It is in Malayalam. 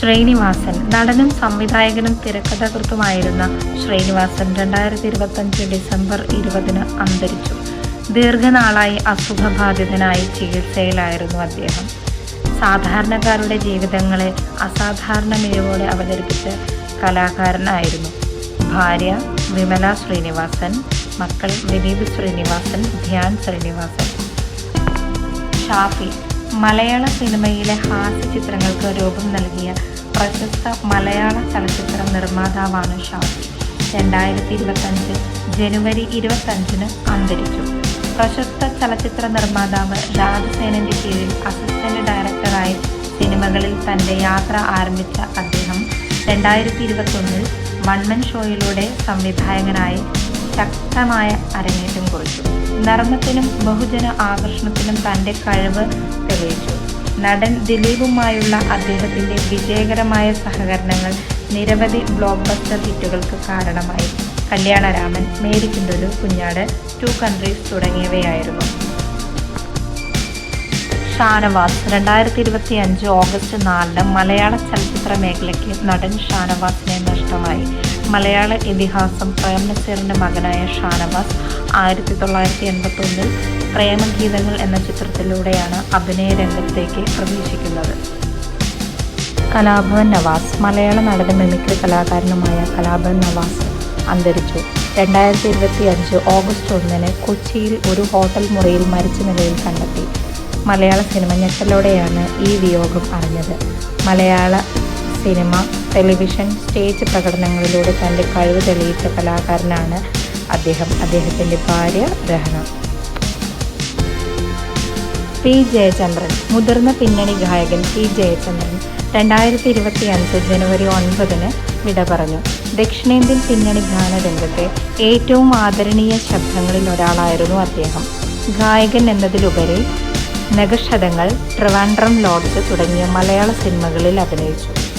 ശ്രീനിവാസൻ നടനും സംവിധായകനും തിരക്കഥാകൃത്തുമായിരുന്ന ശ്രീനിവാസൻ രണ്ടായിരത്തി ഇരുപത്തഞ്ച് ഡിസംബർ ഇരുപതിന് അന്തരിച്ചു. ദീർഘനാളായി അസുഖബാധിതനായി ചികിത്സയിലായിരുന്നു അദ്ദേഹം. സാധാരണക്കാരുടെ ജീവിതങ്ങളെ അസാധാരണ മികവോടെ അവതരിപ്പിച്ച കലാകാരനായിരുന്നു. ഭാര്യ വിമല ശ്രീനിവാസൻ മക്കൾ വിനീത് ശ്രീനിവാസൻ ധ്യാൻ ശ്രീനിവാസൻ. ഷാഫി മലയാള സിനിമയിലെ ഹാസ്യ ചിത്രങ്ങൾക്ക് രൂപം നൽകിയ പ്രശസ്ത മലയാള ചലച്ചിത്ര നിർമ്മാതാവാണ് ഷാഫി രണ്ടായിരത്തി ഇരുപത്തഞ്ച് ജനുവരി ഇരുപത്തഞ്ചിന് അന്തരിച്ചു. പ്രശസ്ത ചലച്ചിത്ര നിർമ്മാതാവ് രാജസേനന്റെ കീഴിൽ അസിസ്റ്റന്റ് ഡയറക്ടറായി സിനിമകളിൽ തന്റെ യാത്ര ആരംഭിച്ച അദ്ദേഹം രണ്ടായിരത്തി ഇരുപത്തൊന്നിൽ വൺമൻ ഷോയിലൂടെ സംവിധായകനായി ശക്തമായ അരങ്ങേറ്റം കുറിച്ചു. നർമ്മത്തിനും ബഹുജന ആകർഷണത്തിനും തന്റെ കഴിവ് തെളിയിച്ചു നടൻ ദിലീപുമായുള്ള അദ്ദേഹത്തിന്റെ വിജയകരമായ സഹകരണങ്ങൾ നിരവധി ബ്ലോക്ക് ബസ്റ്റർ ഹിറ്റുകൾക്ക് കാരണമായി. കല്യാണരാമൻ മേരിക്കുണ്ടൊരു കുഞ്ഞാട് ടു കൺട്രീസ് തുടങ്ങിയവയായിരുന്നു. ഷാനവാസ് രണ്ടായിരത്തി ഇരുപത്തി അഞ്ച് ഓഗസ്റ്റ് നാലിന് മലയാള ചലച്ചിത്ര മേഖലയ്ക്ക് നടൻ ഷാനവാസിനെ നഷ്ടമായി. മലയാള ഇതിഹാസം പ്രേംനസീറിന്റെ മകനായ ഷാനവാസ് ആയിരത്തി തൊള്ളായിരത്തി എൺപത്തൊന്നിൽ പ്രേമഗീതങ്ങൾ എന്ന ചിത്രത്തിലൂടെയാണ് അഭിനയ രംഗത്തേക്ക് പ്രവേശിക്കുന്നത്. കലാഭവൻ നവാസ് മലയാള നടന മിമിക്രി കലാകാരനുമായ കലാഭവൻ നവാസ് അന്തരിച്ചു. രണ്ടായിരത്തി ഇരുപത്തി അഞ്ച് ഓഗസ്റ്റ് ഒന്നിന് കൊച്ചിയിൽ ഒരു ഹോട്ടൽ മുറിയിൽ മരിച്ച നിലയിൽ കണ്ടെത്തി. മലയാള സിനിമ ഞെട്ടലോടെയാണ് ഈ വിയോഗം അറിഞ്ഞത്. മലയാള സിനിമ ടെലിവിഷൻ സ്റ്റേജ് പ്രകടനങ്ങളിലൂടെ തന്റെ കഴിവ് തെളിയിച്ച കലാകാരനാണ് അദ്ദേഹം. അദ്ദേഹത്തിന്റെ ഭാര്യ രഹന. പി ജയചന്ദ്രൻ മുതിർന്ന പിന്നണി ഗായകൻ പി ജയചന്ദ്രൻ രണ്ടായിരത്തി ഇരുപത്തി അഞ്ച് ജനുവരി ഒൻപതിന് വിട പറഞ്ഞു. ദക്ഷിണേന്ത്യൻ പിന്നണി ഗാനരംഗത്തെ ഏറ്റവും ആദരണീയ ശബ്ദങ്ങളിൽ ഒരാളായിരുന്നു അദ്ദേഹം. ഗായകൻ എന്നതിലുപരി നഗക്ഷതങ്ങൾ ട്രിവാൻഡ്രം ലോഡ്ജ് തുടങ്ങിയ മലയാള സിനിമകളിൽ അഭിനയിച്ചു.